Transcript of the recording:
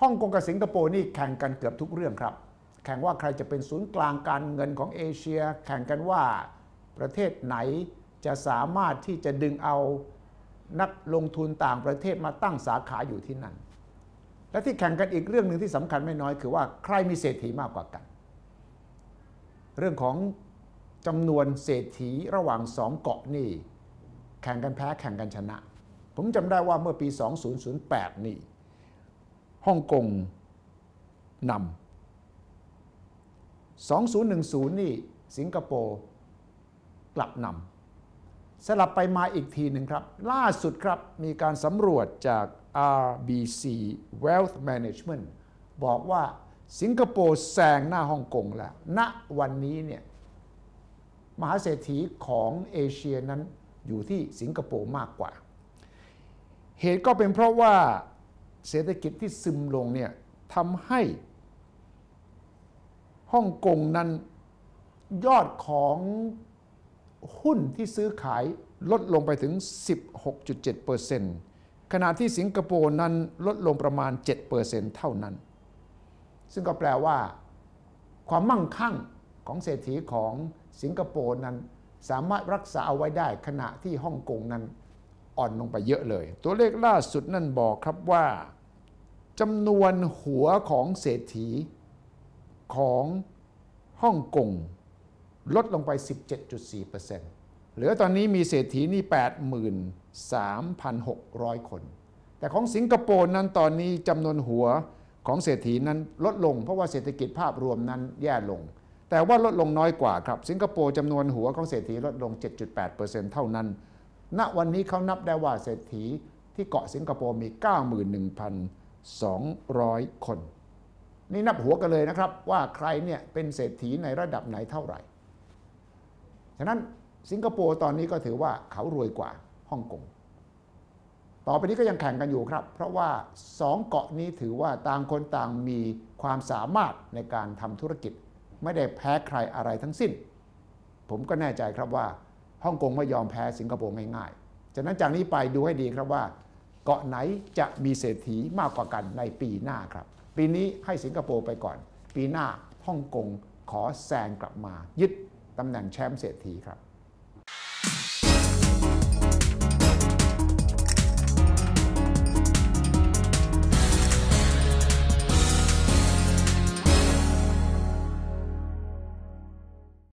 ฮ่องกงกับสิงคโปร์นี่แข่งกันเกือบทุกเรื่องครับ แข่งว่าใครจะเป็นศูนย์กลางการเงินของเอเชีย แข่งกันว่าประเทศไหนจะสามารถที่จะดึงเอานักลงทุนต่างประเทศมาตั้งสาขาอยู่ที่นั่น และที่แข่งกันอีกเรื่องหนึ่งที่สำคัญไม่น้อย คือว่าใครมีเศรษฐีมากกว่ากัน เรื่องของจำนวนเศรษฐีระหว่างสองเกาะนี่ แข่งกันแพ้แข่งกันชนะ ผมจำได้ว่าเมื่อปี 2008 นี่ ฮ่องกงนำ2010 นี่สิงคโปร์กลับนำสลับไปมาอีกทีหนึ่งครับ ล่าสุดครับมีการสำรวจจาก RBC Wealth Management บอกว่าสิงคโปร์แซงหน้าฮ่องกงแล้ว ณวันนี้เนี่ยมหาเศรษฐีของเอเชียนั้นอยู่ที่สิงคโปร์มากกว่า เหตุก็เป็นเพราะว่า เศรษฐกิจที่ซึมลงเนี่ยทำให้ฮ่องกงนั้นยอดของหุ้นที่ซื้อขายลดลงไปถึง 16.7%ขณะที่สิงคโปร์นั้นลดลงประมาณ 7%เท่านั้น ซึ่งก็แปลว่า ความมั่งคั่งของเศรษฐีของสิงคโปร์นั้นสามารถรักษาเอาไว้ได้ขณะที่ฮ่องกงนั้นอ่อนลงไปเยอะเลย ตัวเลขล่าสุดนั่นบอกครับว่า จำนวนหัวของเศรษฐีของฮ่องกงลดลงไป 17.4%เหลือตอนนี้มีเศรษฐีนี่ 83,600 คน แต่ของสิงคโปร์นั้นตอนนี้จำนวนหัวของเศรษฐีนั้นลดลงเพราะว่าเศรษฐกิจภาพรวมนั้นแย่ลง แต่ว่าลดลงน้อยกว่าครับ สิงคโปร์จำนวนหัวของเศรษฐีลดลง 7.8%เท่านั้น ณวันนี้เขานับได้ว่าเศรษฐีที่เกาะสิงคโปร์มี 200 คน นี่นับหัวกันเลยนะครับว่าใครเนี่ยเป็นเศรษฐีในระดับไหนเท่าไหร่ ฉะนั้นสิงคโปร์ตอนนี้ก็ถือว่าเขารวยกว่าฮ่องกง ต่อไปนี้ก็ยังแข่งกันอยู่ครับ เพราะว่าสองเกาะนี้ถือว่าต่างคนต่างมีความสามารถในการทำธุรกิจ ไม่ได้แพ้ใครอะไรทั้งสิ้น ผมก็แน่ใจครับว่าฮ่องกงไม่ยอมแพ้สิงคโปร์ง่ายๆ ฉะนั้นจากนี้ไปดูให้ดีครับว่า เกาะไหนจะมีเศรษฐีมากกว่ากันในปีหน้าครับ ปีนี้ให้สิงคโปร์ไปก่อน ปีหน้าฮ่องกงขอแซงกลับมา ยึดตำแหน่งแชมป์เศรษฐีครับ